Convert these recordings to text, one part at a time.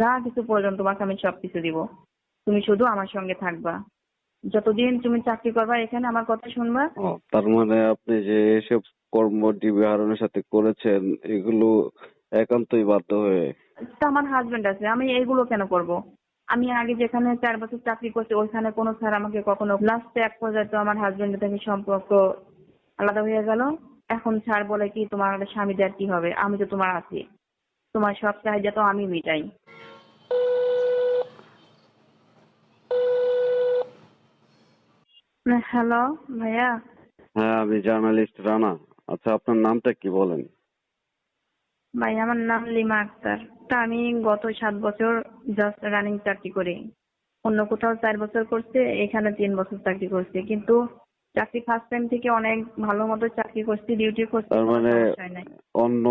যা কিছু প্রয়োজন তোমাকে আমি সবকিছু দিব। তুমি শুধু আমার সঙ্গে থাকবা। যতদিন তুমি চাকরি করবা এখানে আমার কথা শুনবা। তার মানে আপনি যে এসব কর্ম ডিবি হারুনের সাথে করেছেন এগুলো একান্তই বাধ্য হয়ে? তা আমার হাজবেন্ড আছে আমি এইগুলো কেন করব? আমি আগে যেখানে চার বছর চাকরি করছি ওইখানে কোনো স্যার আমাকে কখনো লাস্টে এক পর্যায়ে তো আমার হাজবেন্ডের থেকে সম্পর্ক আলাদা হয়ে গেল। এখন স্যার বলে কি তোমার একটা স্বামী দেওয়ার কি হবে? আমি তো তোমার আছি। তোমার সব চাহিদা তো আমি মিটাই। হ্যালো ভাইয়া। হ্যাঁ আমি জার্নালিস্ট রানা। আচ্ছা আপনার নামটা কি বলেন? ভাই আমার নাম লিমা আক্তার। তা আমি গত সাত বছর জাস্ট রানিং চাকরি করি। অন্য কোথাও চার বছর করছে এখানে তিন বছর চাকরি করছি। কিন্তু চাকরি ফার্স্ট টাইম থেকে অনেক ভালো মতো চাকরি করছি ডিউটি করছি তার মানে অন্য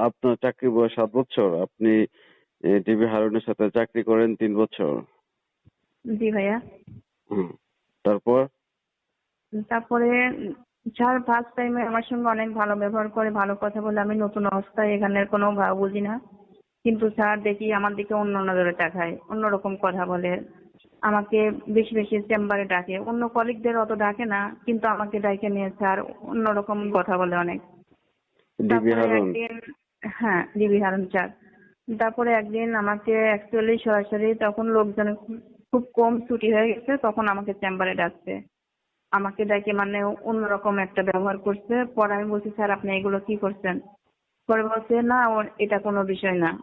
আপনার চাকরি বয়স সাত বছর আপনি ডিবি হারুনের সাথে চাকরি করেন তিন বছর। জি ভাইয়া। তারপর? তারপরে স্যার ফার্স্ট টাইমে আমার সঙ্গে অনেক ভালো ব্যবহার করে ভালো কথা বলে আমি নতুন অবস্থায় এখানের কোনো ভাব বুঝি না। কিন্তু স্যার দেখি আমার দিকে অন্য নজরে তাকায় অন্যরকম কথা বলে। আমাকে বেশি বেশি চেম্বারে ডাকে। অন্য কলিগদের অত ডাকে না কিন্তু আমাকে ডাকে নিয়ে স্যার অন্যরকম কথা বলে অনেক। একদিন হ্যাঁ ডিবি হারুন স্যার। তারপরে একদিন আমাকে অ্যাকচুয়ালি সরাসরি তখন লোকজন খুব কম ছুটি হয়ে গেছে তখন আমাকে চেম্বারে ডাকছে। আমাকে ডেকে মানে অন্যরকম একটা ব্যবহার করছে। পরে আমি বলছি স্যার আপনি এগুলো কি করছেন? পরে বলছে না ওর- এটা কোনো বিষয় না।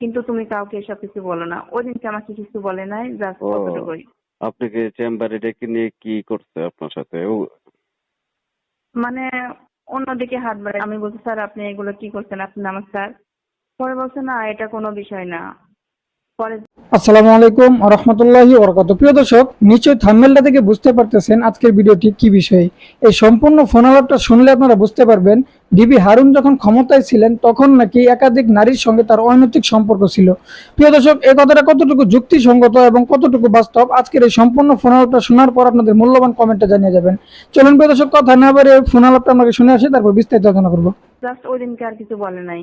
কিন্তু তুমি কাউকে এসব কিছু বলো না। ওই দিনকে আমাকে কিছু বলে নাই জাস্ট। কতটুকুই আপনাকে চেম্বারে ডেকে নিয়ে কি করছে আপনার সাথে? ও মানে অন্যদিকে হাত বাড়ায়। আমি বলছি স্যার আপনি এগুলো কি করছেন? আপনি আমার স্যার? পরে বলছে না এটা কোনো বিষয় না। আসসালামু আলাইকুম রহমতুল্লাহি বরকত প্রিয় দর্শক নিশ্চয়ই থাম্বেলটা থেকে বুঝতে পারতেছেন আজকের ভিডিওটি কি বিষয়। এই সম্পূর্ণ শুনলে আপনারা বুঝতে পারবেন ডিবি হারুন যখন ক্ষমতায় ছিলেন তখন নাকি একাধিক নারীর সঙ্গে তার অনৈতিক সম্পর্ক ছিল। প্রিয় দর্শক এই কথাটা কতটুকু যুক্তিসঙ্গত এবং কতটুকু বাস্তব আজকের এই সম্পূর্ণ ফোন আলাপটা শোনার পর আপনাদের মূল্যবান কমেন্টে জানিয়ে যাবেন। চলুন প্রিয় দর্শক কথা না বলে ফোন আলাপটা আমাকে শুনে আসি তারপর বিস্তারিত আলোচনা করব। জাস্ট ওই দিনকে আর কিছু বলে নাই।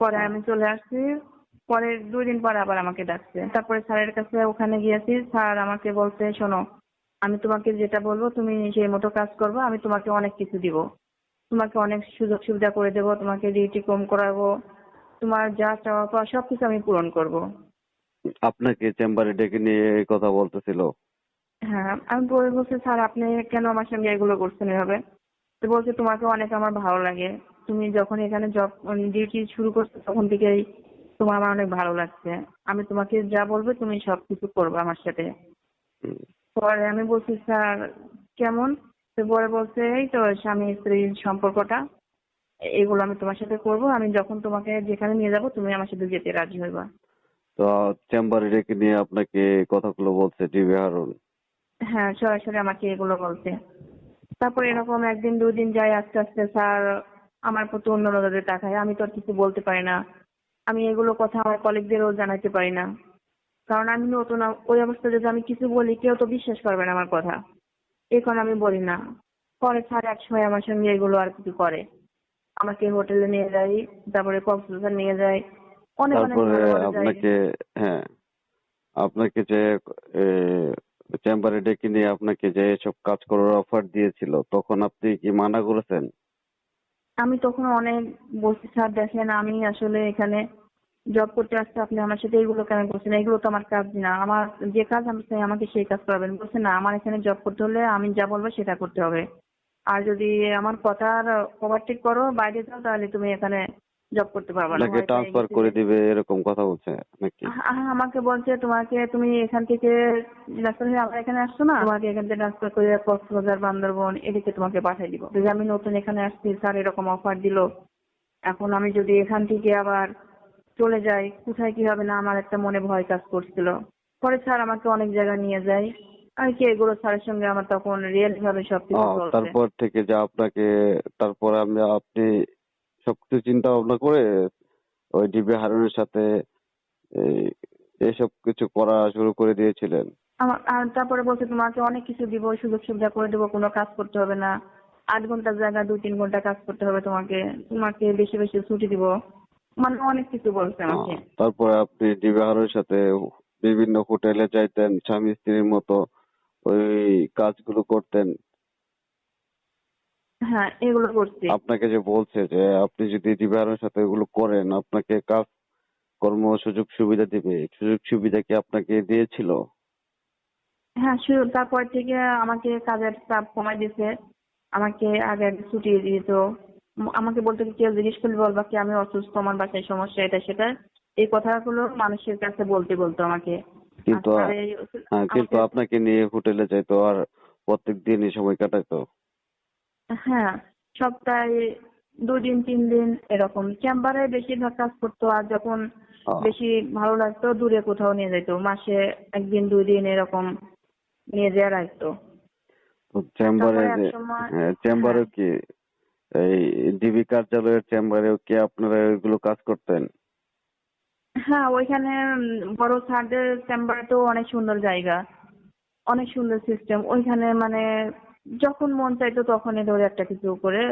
পরে আমি চলে আসছি। পরে দুই দিন পরে আবার আমাকে ডাকছে। তারপরে স্যারের কাছে ওখানে গিয়েছি স্যার আমাকে বলছে শোনো আমি তোমাকে যেটা বলব তুমি সেই মতো কাজ করব আমি তোমাকে অনেক কিছু দিব। তোমাকে অনেক সুযোগ সুবিধা করে দেবো তোমাকে ডিউটি কম করাবো তোমার যা চাওয়া পাওয়া সবকিছু আমি পূরণ করব। আপনাকে চেম্বারে ডেকে নিয়ে এই কথা বলতেছিল? হ্যাঁ আমি পরে বলছি স্যার আপনি কেন আমার সঙ্গে এগুলো করছেন এভাবে? তো বলছে তোমাকে অনেক আমার ভালো লাগে। তুমি যখন এখানে জব ডিউটি শুরু করছ তখন থেকেই তোমার আমার অনেক ভালো লাগছে। আমি তোমাকে যা বলব তুমি সবকিছু করবে আমার সাথে। পরে আমি বলছি স্যার কেমন? তো পরে বলছে এই তো স্বামী স্ত্রীর সম্পর্কটা। এগুলো আমি তোমার সাথে করব। আমি যখন তোমাকে যেখানে নিয়ে যাব তুমি আমার সাথে যেতে রাজি হইবা। তো চেম্বারে ডেকে নিয়ে আপনাকে কথাগুলো বলছে ডিবি হারুন। হ্যাঁ সরাসরি আমাকে এগুলো বলছে। তারপর এরকম একদিন দুই দিন যায় আস্তে আস্তে স্যার আমার প্রতি অন্য নজরে তাকায়। আমি তো আর কিছু বলতে পারি না। আমি এগুলো কথা আমার কলিগদেরও জানাতে পারি না। কারণ আমি নতুন ওই অবস্থায় যদি আমি কিছু বলি কেউ তো বিশ্বাস করবে না আমার কথা। কারণে আমি বলি না। পরে স্যার এক সময় আমার সঙ্গে এগুলো আর কিছু করে। আমাকে হোটেলে নিয়ে যায় তারপরে কক্সবাজার নিয়ে যায় অনেক অনেক তারপরে। আপনাকে হ্যাঁ আপনাকে যে চেম্বারে ডেকে নিয়ে আপনাকে যে এসব কাজ করার অফার দিয়েছিল তখন আপনি কি মানা করেছেন? আমি তখন অনেক বলছি, স্যার, দেখেন, আমি আসলে এখানে জব করতে আসছি, আপনি আমার সাথে এইগুলো কেন করছেন? এগুলো তো আমার কাজ না। আমার যে কাজ আমি চাই, আমাকে সেই কাজ করাবেন। বলছে, না, আমার এখানে জব করতে হলে আমি যা বলব সেটা করতে হবে। আর যদি আমার কথার ওভারটেক করো, বাইরে যাও, তাহলে তুমি এখানে জব করতে পারবে না হয়তো ট্রান্সফার করে দিবে এরকম কথা বলছে নাকি? আমাকে বলছে তোমাকে তুমি এখান থেকে ট্রান্সফার হয়ে আমার এখানে আসছো না? তোমাকে এখান থেকে ট্রান্সফার করে কক্সবাজার বান্দরবন এদিকে তোমাকে পাঠিয়ে দিব। যদি আমি নতুন এখানে আসছি স্যার এরকম অফার দিল। এখন আমি যদি এখান থেকে আবার চলে যাই কোথায় কি হবে না আমার একটা মনে ভয় কাজ করছিল। পরে স্যার আমাকে অনেক জায়গায় নিয়ে যায়। আর কি এগুলো স্যারের সঙ্গে আমার তখন রিয়েল ভাবে সবকিছু তারপর থেকে যে আপনাকে তারপর আমি আপনি সবকিছু চিন্তা ভাবনা করে ওই ডিবি হারুনের সাথে এই এসব কিছু করা শুরু করে দিয়েছিলেন। তারপরে বলছে তোমাকে অনেক কিছু দিব সুযোগ সুবিধা করে দেবো কোনো কাজ করতে হবে না। আট ঘণ্টার জায়গায় দুই তিন ঘণ্টা কাজ করতে হবে তোমাকে। তোমাকে বেশি বেশি ছুটি দিব। মানে অনেক কিছু বলছে আমাকে। তারপরে আপনি ডিবি হারুনের সাথে বিভিন্ন হোটেলে যাইতেন স্বামী স্ত্রীর মতো ওই কাজগুলো করতেন। হ্যাঁ এগুলো করছি। আপনাকে যে বলছে যে আপনি যদি হারুনের সাথে এগুলো করেন আপনাকে কাজ কর্ম সুযোগ সুবিধা দিবে। সুযোগ সুবিধা কি আপনাকে দিয়েছিল? হ্যাঁ শুরু তারপর থেকে আমাকে কাজের চাপ কমাই দিছে আমাকে আগে ছুটি দিত আমাকে বলতো কি কেউ জিজ্ঞেস করলে বলবা কি আমি অসুস্থ আমার বাসায় সমস্যা এটা সেটা? এই কথাগুলো মানুষের কাছে বলতে বলতো আমাকে। কিন্তু এই- হ্যাঁ কিন্তু আপনাকে নিয়ে হোটেলে যাইতো আর প্রত্যেক দিনই সময় কাটাইতো। হ্যাঁ সপ্তাহে দুদিন তিন দিন এরকম। চেম্বারে বেশিরভাগ কাজ করতো আর যখন বেশি ভালো লাগতো দূরে কোথাও নিয়ে যেত মাসে একদিন দুই দিন এরকম নিয়ে যেয়ে রাখতো তো চেম্বারে হ্যাঁ চেম্বারে কি এই ডিবি কার্যালয়ের চেম্বারেও কি আপনারা এগুলো কাজ করতেন? হ্যাঁ ওইখানে বড় স্যারদের চেম্বারে তো অনেক সুন্দর জায়গা। অনেক সুন্দর সিস্টেম ওইখানে মানে যখন মন চাইতো তখনই ধরে একটা কিছু করে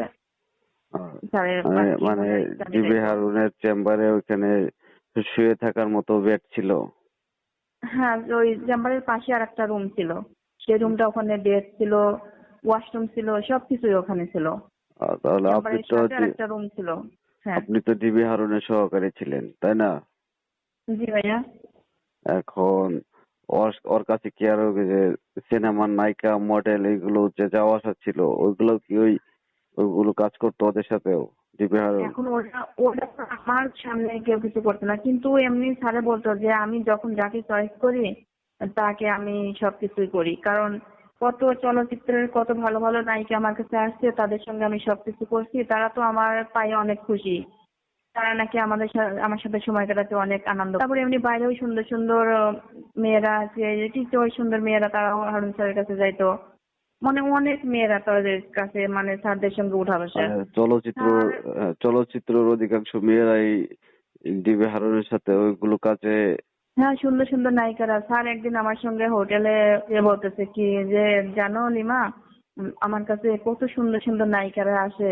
স্যারের মানে মানে ডিবি হারুনের চেম্বারে ওইখানে শুয়ে থাকার মতো বেড ছিল? হ্যাঁ ওই চেম্বারের পাশে আর একটা রুম ছিল। সেই রুমটা ওখানে বেড ছিল ওয়াশরুম ছিল সবকিছুই ওখানে ছিল। তাহলে আপনি তো একটা রুম ছিল। হ্যাঁ। আপনি তো ডিবি হারুনের সহকারী ছিলেন তাই না? জি ভাইয়া। এখন ওর ওর কাছে কি আরও যে সিনেমার নায়িকা মডেল এগুলো যে যাওয়া আসা ছিল, ওইগুলো কি ওই ওইগুলো কাজ করতো ওদের সাথেও? এখন ওটা তো আমার সামনে কেউ কিছু করতো না। কিন্তু এমনি স্যারে বলতো যে আমি যখন যাকে চয়েস করি, তাকে আমি সবকিছুই করি। কারণ কত চলচ্চিত্রের কত ভালো ভালো নায়িকা আমার কাছে আসছে, তাদের সঙ্গে আমি সবকিছু করছি, তারা তো আমার পায়ে অনেক খুশি। তারা নাকি আমাদের আমার সাথে সময় কাটাতে অনেক আনন্দ তারপরে এমনি বাইরেও সুন্দর সুন্দর মেয়েরা আছে ওই সুন্দর মেয়েরা তারা হারুন স্যারের কাছে যাইতো। মানে অনেক মেয়েরা তাদের কাছে মানে স্যারদের সঙ্গে উঠা বসা। মানে চলচ্চিত্র চলচ্চিত্রের অধিকাংশ মেয়েরাই ডিবি হারুনের সাথে ওইগুলো কাজে হ্যাঁ সুন্দর সুন্দর নায়িকারা। স্যার একদিন আমার সঙ্গে হোটেলে বলতেছে কি যে জানো লিমা আমার কাছে কত সুন্দর সুন্দর নায়িকারা আসে।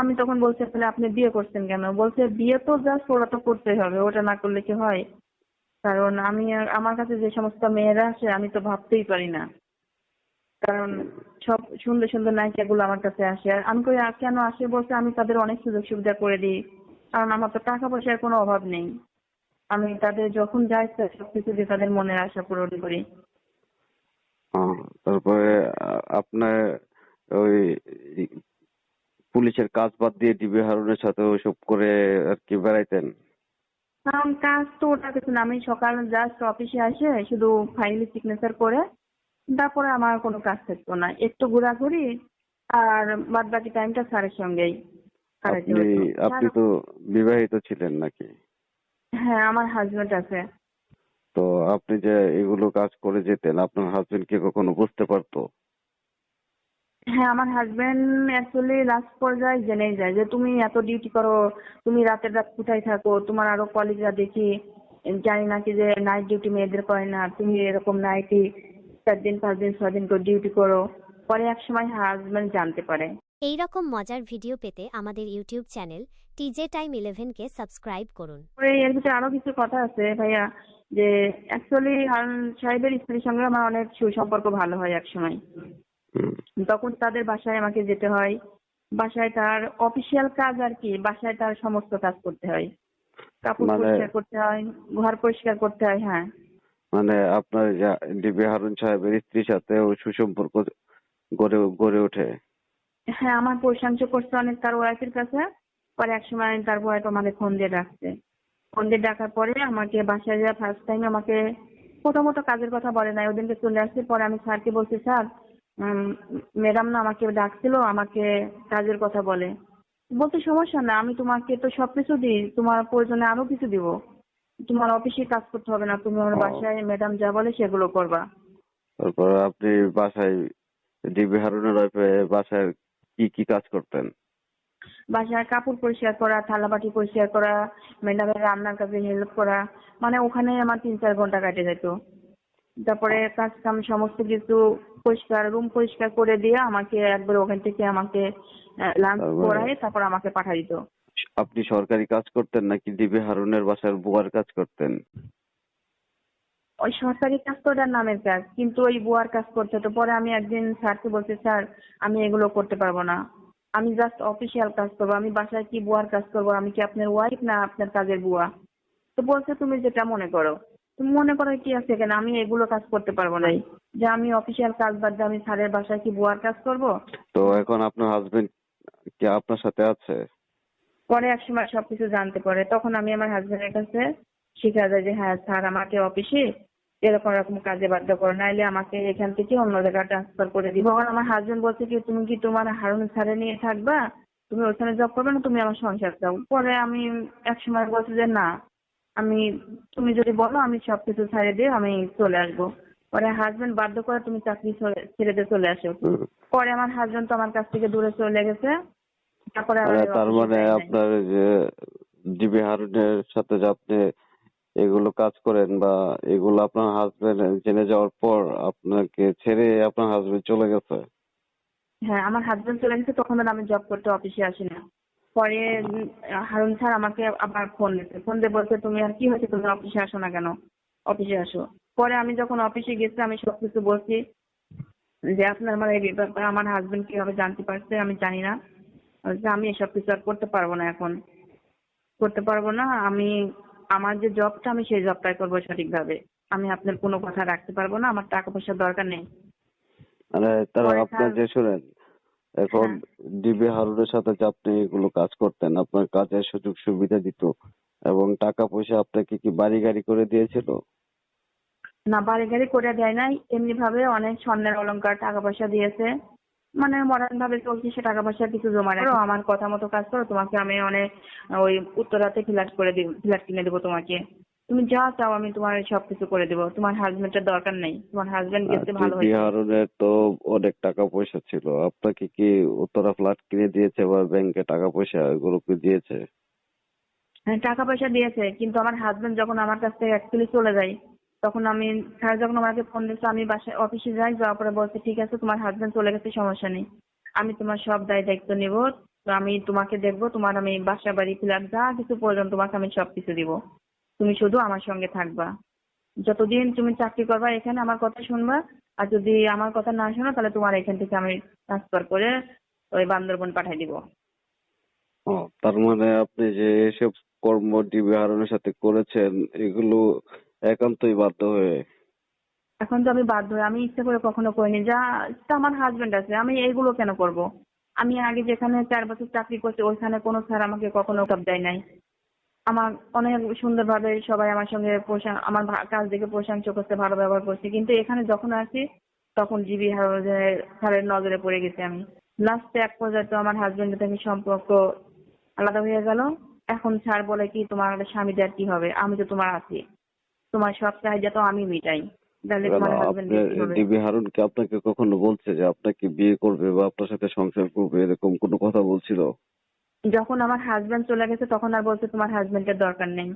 আমি তখন বলছি, তাহলে আপনি বিয়ে করছেন কেন? বলছে, বিয়ে তো জাস্ট ওরা তো করতেই হবে, ওটা না করলে কি হয়? কারণ আমি আমার কাছে যে সমস্ত মেয়েরা আসে, আমি তো ভাবতেই পারি না। কারণ সব সুন্দর সুন্দর নায়িকাগুলো আমার কাছে আসে। আর আমি কই কেন আসে? বলছে, আমি তাদের অনেক সুযোগ সুবিধা করে দিই, কারণ আমার তো টাকা পয়সার কোনো অভাব নেই। আমি তাদের যখন যা ইচ্ছা সবকিছু দিয়ে তাদের মনের আশা পূরণ করি। তারপরে আপনার ওই পুলিশের কাজ বাদ দিয়ে ডিবি হারুনের সাথে ওইসব করে আর কি বেড়াইতেন? কাজ তো ওটা কিছু না। আমি সকাল জাস্ট অফিসে আসে শুধু ফাইলে সিগনেচার করে। তারপরে আমার কোনো কাজ থাকতো না। একটু ঘোরাঘুরি আর বাদ বাকি টাইমটা স্যারের সঙ্গেই আপনি। আপনি তো বিবাহিত ছিলেন নাকি? হ্যাঁ আমার হাজবেন্ড আছে। তো আপনি যে এগুলো কাজ করে যেতেন আপনার হাজবেন্ড কি কখনো বুঝতে পারতো? হ্যাঁ আমার হাজবেন্ড অ্যাকচুয়ালি লাস্ট পর্যায়ে জেনেই যায় যে তুমি এত ডিউটি করো তুমি রাতের রাত কোথায় থাকো? তোমার আরও কলিগরা দেখি। জানি নাকি যে নাইট ডিউটি মেয়েদের করে না তুমি এরকম নাইটি চার দিন পাঁচ দিন ছয় দিন করে ডিউটি করো। পরে এক সময় হাজবেন্ড জানতে পারে। এই রকম মজার ভিডিও পেতে আমাদের YouTube channel TJ time eleven কে সাবস্ক্রাইব করুন। পরে এর ভিতরে আরও কিছু কথা আছে ভাইয়া যে অ্যাকচুয়ালি হারুন সাহেবের স্ত্রীর সঙ্গে আমার অনেক সুসম্পর্ক ভালো হয় এক সময়। তখন তাদের বাসায় আমাকে যেতে হয়। বাসায় তার অফিসিয়াল কাজ আর কি বাসায় তার সমস্ত কাজ করতে হয়। কাপড় মানে- পরিষ্কার করতে হয় ঘর পরিষ্কার করতে হয় হ্যাঁ। মানে আপনার ডিবি হারুন সাহেবের স্ত্রীর সাথে ওই সুসম্পর্ক গড়ে গড়ে ওঠে? হ্যাঁ আমার প্রশংসা করছে অনেক তার ওয়াইফের কাছে। পরে এক সময় তার ওয়াইফ আমাকে ফোন দিয়ে ডাকছে। ফোন দিয়ে ডাকার পরে আমাকে বাসায় যা ফার্স্ট টাইম আমাকে প্রথমত কাজের কথা বলে নাই। ওদিনকে চলে আসছে পরে আমি স্যারকে বলছি স্যার ম্যাডাম না আমাকে ডাকছিল আমাকে কাজের কথা বলে। বলতে সমস্যা না আমি তোমাকে তো সবকিছু দিই তোমার প্রয়োজনে আরও কিছু দিব। তোমার অফিসে কাজ করতে হবে না তুমি আমার বাসায় ম্যাডাম যা বলে সেগুলো করবা। তারপর আপনি বাসায় ডিবি হারুনের বাসায় কি কি কাজ করতেন? বাসায় কাপড় পরিষ্কার করা থালা বাটি পরিষ্কার করা ম্যাডামের রান্নার কাজে হেল্প করা মানে ওখানে আমার তিন চার ঘণ্টা কাটে যেত। তারপরে কাজ কাম সমস্ত কিছু পরিষ্কার রুম পরিষ্কার করে দিয়ে আমাকে একবার ওখান থেকে আমাকে লাঞ্চ? করায় তারপর আমাকে পাঠিয়ে দিত। আপনি সরকারি কাজ করতেন নাকি ডিবি হারুনের বাসার বুয়ার কাজ করতেন? ওই সরকারি কাজ তো ওটার নামের কাজ কিন্তু ওই বুয়ার কাজ করতে তো পরে আমি একদিন স্যারকে বলছি স্যার আমি এগুলো করতে পারব না। আমি জাস্ট অফিসিয়াল কাজ করব। আমি বাসায় কি বুয়ার কাজ করব? আমি কি আপনার ওয়াইফ না আপনার কাজের বুয়া? তো বলছে তুমি যেটা মনে করো। তুমি মনে করো কি আছে কেন আমি এগুলো কাজ করতে পারব না যে আমি অফিসিয়াল কাজ বাদ দিয়ে আমি স্যারের বাসায় কি বুয়ার কাজ করব? তো এখন আপনার হাজবেন্ড কি আপনার সাথে আছে? পরে এক সময় সবকিছু জানতে পারে। তখন আমি আমার হাজবেন্ডের কাছে শিখা যায় যে হ্যাঁ স্যার আমাকে অফিসে এরকম এরকম কাজে বাধ্য করো। নাইলে আমাকে এখান থেকে অন্য জায়গায় ট্রান্সফার করে দিব। তখন আমার হাজবেন্ড বলছে কি তুমি কি তোমার হারুন স্যারে নিয়ে থাকবা? তুমি ওখানে জব করবে না তুমি আমার সংসার চাও পরে আমি এক সময় বলছি যে না। আমি তুমি যদি বলো আমি সবকিছু ছেড়ে দিয়ে আমি চলে আসব। পরে হাজবেন্ড বাধ্য করে তুমি চাকরি ছেড়ে- দিয়ে চলে আসো। পরে আমার হাজবেন্ড তো আমার কাছ থেকে দূরে চলে গেছে। তারপরে আর তার মানে আপনার যে ডিবি হারুনের সাথে যে আপনি এগুলো কাজ করেন বা এগুলো আপনার হাজবেন্ড জেনে যাওয়ার পর আপনাকে ছেড়ে আপনার হাজবেন্ড চলে গেছে? হ্যাঁ আমার হাজবেন্ড চলে গেছে তখন আর আমি জব করতে অফিসে আসি না। পরে হারুন স্যার আমাকে আবার ফোন দিতে ফোন দিয়ে বলছে তুমি আর কি হয়েছে? তুমি অফিসে আসো না কেন? অফিসে আসো। পরে আমি যখন অফিসে গেছি আমি সবকিছু বলছি যে আপনার আমার এই ব্যাপারে আমার হাজবেন্ড কীভাবে জানতে পারছে আমি জানি না। যে আমি এসব কিছু আর করতে পারব না এখন। করতে পারব না আমি আমার যে জবটা আমি সেই জবটাই করব সঠিকভাবে। আমি আপনার কোনো কথা রাখতে পারব না আমার টাকা পয়সার দরকার নেই। মানে তারা আপনার যে শুনেন এখন হ্যাঁ। ডিবি হারুনের সাথে যে আপনি এগুলো কাজ করতেন আপনার কাজের সুযোগ সুবিধা দিত এবং টাকা পয়সা আপনাকে কি বাড়ি গাড়ি করে দিয়েছিল? না বাড়ি গাড়ি করে দেয় নাই। এমনি ভাবে অনেক স্বর্ণের অলংকার টাকা পয়সা দিয়েছে। মানে মডার্ন ভাবে চলছে সে টাকা পয়সা কিছু জমা রাখো আমার কথা মতো কাজ করো তোমাকে আমি অনেক ওই উত্তরাতে ফ্ল্যাট করে দিব ফ্ল্যাট কিনে দেবো তোমাকে। তুমি যা চাও আমি তোমার সবকিছু করে দেবো। তোমার হাজবেন্ডের দরকার নেই। তোমার হাজবেন্ড গেছে ভালো হয়েছে। হারুনের তো অনেক টাকা পয়সা ছিল। আপনাকে কি উত্তরা ফ্ল্যাট কিনে দিয়েছে বা ব্যাংকে টাকা পয়সা এগুলো কি দিয়েছে? হ্যাঁ টাকা পয়সা দিয়েছে। কিন্তু আমার হাজবেন্ড যখন আমার কাছ থেকে অ্যাকচুয়ালি চলে যায় তখন আমি স্যার যখন আমাকে ফোন দিয়েছে আমি বাসায় অফিসে যাই যাওয়ার পরে বলছে ঠিক আছে তোমার হাজবেন্ড চলে গেছে সমস্যা নেই। আমি তোমার সব দায় দায়িত্ব নিব। তো আমি তোমাকে দেখব তোমার আমি বাসা বাড়ি ফ্ল্যাট যা কিছু প্রয়োজন তোমাকে আমি সব কিছু দিব। তুমি শুধু আমার সঙ্গে থাকবা। যতদিন তুমি চাকরি করবা এখানে আমার কথা শুনবা আর যদি আমার কথা না শোনো তাহলে তোমার এখান থেকে আমি ট্রান্সফার করে ওই বান্দরবন পাঠিয়ে দিব। ও তার মানে আপনি যে এসব কর্ম ডিবি হারুনের সাথে করেছেন এগুলো একান্তই বাধ্য হয়ে? এখন তো আমি বাধ্য হই। আমি ইচ্ছে করে কখনো করিনি। যা আমার হাজবেন্ড আছে আমি এইগুলো কেন করব? আমি আগে যেখানে চার বছর চাকরি করছি ওইখানে কোনো স্যার আমাকে কখনো কাপ দেয় নাই। আমার অনেক সুন্দরভাবে সবাই আমার সঙ্গে আমার কাজ দেখে প্রশংসা করছে ভালো ব্যবহার করছে। কিন্তু এখানে যখন আসি তখন জিবি স্যারের নজরে পড়ে গেছি আমি। লাস্টে এক পর্যায়ে তো আমার হাজবেন্ডের থেকে সম্পর্ক আলাদা হয়ে গেল। এখন স্যার বলে কি তোমার স্বামীদের কি হবে? আমি তো তোমার আছি। তোমার সব চাহিদা তো আমি মিটাই। তাহলে তোমার হাজবেন্ড আপনি ডিবি হারুন কি আপনাকে কখনো বলছে যে আপনাকে বিয়ে করবে বা আপনার সাথে সংসার করবে? এরকম কোনো কথা বলছিল? যখন আমার হাজবেন্ড চলে গেছে তখন আর বলছে তোমার হাজবেন্ডের দরকার নেই।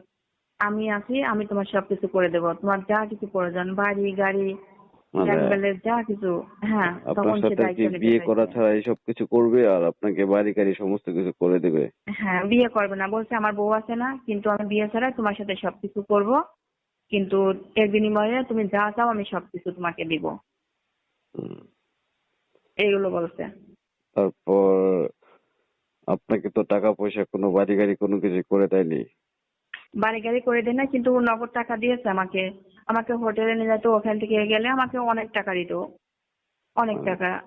আমি আছি আমি তোমার সবকিছু করে দেবো। তোমার যা কিছু প্রয়োজন বাড়ি গাড়ি মানে যা কিছু হ্যাঁ তখন সে বিয়ে করা। ছাড়া এইসব কিছু করবে আর আপনাকে বাড়ি গাড়ি সমস্ত কিছু করে দেবে? হ্যাঁ বিয়ে করবে না। বলছে আমার বউ আছে না কিন্তু আমি বিয়ে ছাড়া তোমার সাথে সবকিছু করব। কিন্তু এর বিনিময়ে তুমি যা চাও আমি সবকিছু তোমাকে দিব। এইগুলো বলছে। তারপর আপনাকে তো টাকা পয়সা কোনো বাড়ি গাড়ি কোনো কিছু করে দেয়নি। বাড়ি গাড়ি করে দেয় না কিন্তু নগদ টাকা দিয়েছে আমাকে। আমাকে হোটেলে নিয়ে যেত ওখান থেকে গেলে আমাকে অনেক টাকা দিত। অনেক টাকা।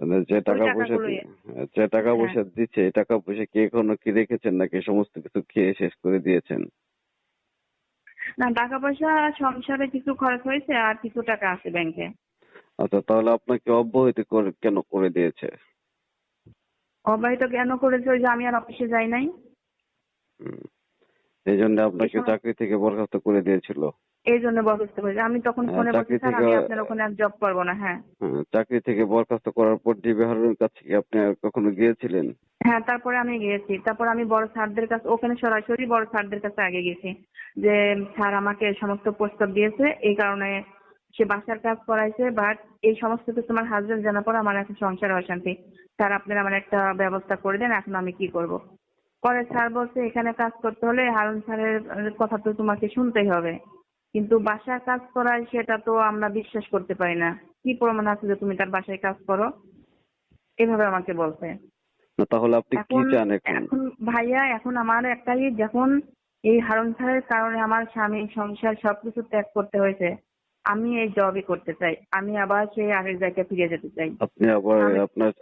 মানে যে টাকা পয়সা দি- যে টাকা হ্যাঁ। পয়সা দিচ্ছে এই টাকা পয়সা কি এখনও কি রেখেছেন নাকি সমস্ত কিছু খেয়ে শেষ করে দিয়েছেন? না টাকা পয়সা সংসারে কিছু খরচ হয়েছে আর কিছু টাকা আছে ব্যাংকে। আচ্ছা তাহলে আপনাকে অব্যাহতি কেন করে দিয়েছে? অবাহিত কেন করেছে ওই যে আমি আর অফিসে যাই নাই। এই জন্য আপনাকে চাকরি থেকে বরখাস্ত করে দিয়েছিল। এই জন্য বরখাস্ত করেছে। আমি তখন হ্যাঁ, ফোনে বলছি স্যার আমি আপনার ওখানে আর জব করব না। হ্যাঁ। হ্যাঁ, চাকরি থেকে বরখাস্ত করার পর ডিবি হারুনের কাছে কি আপনি আর কখনো গিয়েছিলেন? হ্যাঁ তারপরে আমি গিয়েছি। তারপর আমি বড় স্যারদের কাছে ওখানে সরাসরি বড় স্যারদের কাছে আগে গেছি যে স্যার আমাকে সমস্ত প্রস্তাব দিয়েছে এই কারণে সে বাসার কাজ করাইছে বাট এই সমস্ত কিছু আমার হাজবেন্ড জানার পর আমার এখন সংসার অশান্তি। স্যার আপনারা আমার একটা ব্যবস্থা করে দেন এখন আমি কি করব? পরে স্যার বলছে এখানে কাজ করতে হলে হারুন স্যারের কথা তো তোমাকে শুনতেই হবে। কিন্তু বাসায় কাজ করায় সেটা তো আমরা বিশ্বাস করতে পারি না। কি প্রমাণ আছে যে তুমি তার বাসায় কাজ করো? এভাবে আমাকে বলছে। তাহলে আপনি কি এখন চান এখন? এখন ভাইয়া এখন আমার একটাই যখন এই হারুন স্যারের কারণে আমার স্বামী সংসার সবকিছু ত্যাগ করতে হয়েছে আমি এই জবই করতে চাই। আমি আবার সেই আগের জায়গায় ফিরে যেতে চাই। আপনি আবার আপনার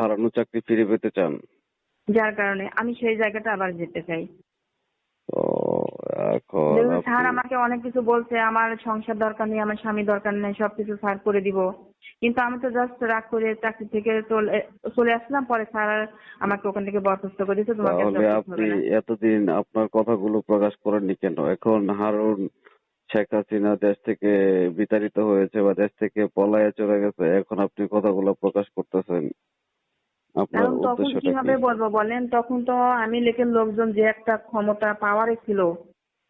হারানো চাকরি ফিরে পেতে চান? যার কারণে আমি সেই জায়গাটা আবার যেতে চাই। স্যার আমাকে অনেক কিছু বলছে আমার সংসার দরকার নেই আমার স্বামী দরকার নেই সবকিছু স্যার করে দিব। কিন্তু আমি তো জাস্ট রাগ করে চাকরি থেকে চলে চলে আসলাম পরে স্যার আমাকে ওখান থেকে বরখাস্ত করে দিয়েছে তোমাকে আপনি। এতদিন আপনার কথাগুলো প্রকাশ করেননি কেন? এখন হারুন শেখ হাসিনা দেশ থেকে বিতাড়িত হয়েছে বা দেশ থেকে পলায়ে চলে গেছে এখন আপনি কথাগুলো প্রকাশ করতেছেন। আপনার কারণ তখন কীভাবে বলব বলেন? তখন তো আমি লেখের লোকজন যে একটা ক্ষমতা পাওয়ারে ছিল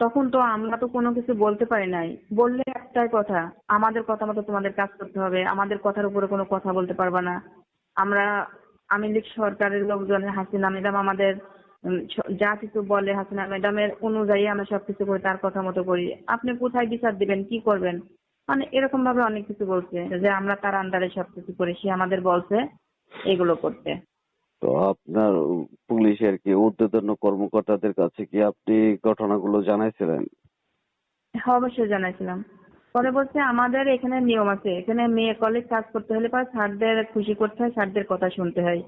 তখন তো আমরা তো কোনো কিছু বলতে পারি নাই। বললে একটাই কথা আমাদের কথা মতো তোমাদের কাজ করতে হবে আমাদের কথার উপরে কোনো কথা বলতে পারবে না। আমরা আমি লীগ সরকারের লোকজন হাসিনা ম্যাডাম আমাদের যা কিছু বলে হাসিনা ম্যাডামের অনুযায়ী আমরা সবকিছু করি তার কথা মতো করি। আপনি কোথায় বিচার দিবেন কি করবেন? মানে এরকম ভাবে অনেক কিছু বলছে যে আমরা তার আন্ডারে সবকিছু করি সে আমাদের বলছে এগুলো করতে। তো আপনার পুলিশের কি ঊর্ধ্বতন কর্মকর্তাদের কাছে কি আপনি ঘটনাগুলো জানাইছিলেন? হ্যাঁ অবশ্যই জানাইছিলাম। পরে বলছে আমাদের এখানে নিয়ম আছে। এখানে মেয়ে কলেজ কাজ করতে হলে পরে স্যারদের খুশি করতে হয় স্যারদের কথা শুনতে হয়।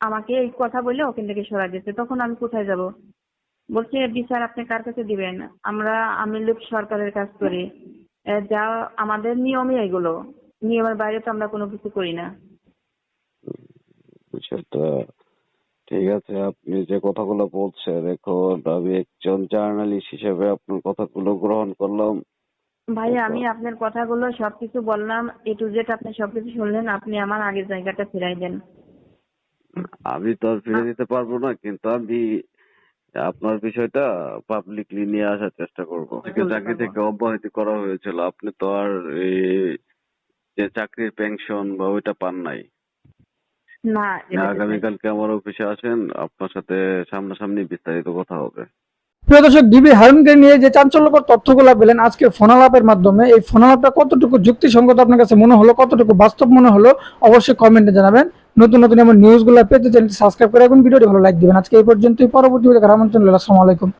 আমাকে এই কথা বলে ওখান থেকে সরা দিচ্ছে তখন আমি কোথায় যাব? বলছে বিচার আপনি কার কাছে দিবেন? আমরা আমি লোক সরকারের কাজ করি। যা আমাদের নিয়মই এগুলো। নিয়মের বাইরে তো আমরা কোনো কিছু করি না। ঠিক আছে আপনি যে কথাগুলো বলছেন এখন আমি একজন জার্নালিস্ট হিসেবে আপনার কথাগুলো গ্রহণ করলাম। ভাই আমি আপনার কথাগুলো সবকিছু বললাম। এ টু জেড আপনি সবকিছু শুনলেন আপনি আমার আগের জায়গাটা ফেরাই দেন। আমি তো আর ফিরে দিতে পারব না কিন্তু আমি আপনার বিষয়টা পাবলিকলি নিয়ে আসার চেষ্টা করব। চাকরি থেকে অব্যাহতি করা হয়েছিল আপনি তো আর এই যে চাকরির পেনশন বা ওইটা পান নাই। না আগামীকালকে আমার অফিসে আসেন আপনার সাথে সামনাসামনি বিস্তারিত কথা হবে। প্রিয় দর্শক ডিবি হারুনকে নিয়ে যে চাঞ্চল্যকর তথ্যগুলো পেলেন আজকে ফোনালাপের মাধ্যমে এই ফোনালাপটা কতটুকু যুক্তিসঙ্গত আপনার কাছে মনে হলো কতটুকু বাস্তব মনে হলো অবশ্যই কমেন্টে জানাবেন। নতুন নতুন এমন নিউজগুলো পেতে চ্যানেলটি সাবস্ক্রাইব করে এখন ভিডিওটি ভালো লাইক দিবেন আজকে এই পর্যন্তই, পরবর্তী ভিডিও। আসসালামু আলাইকুম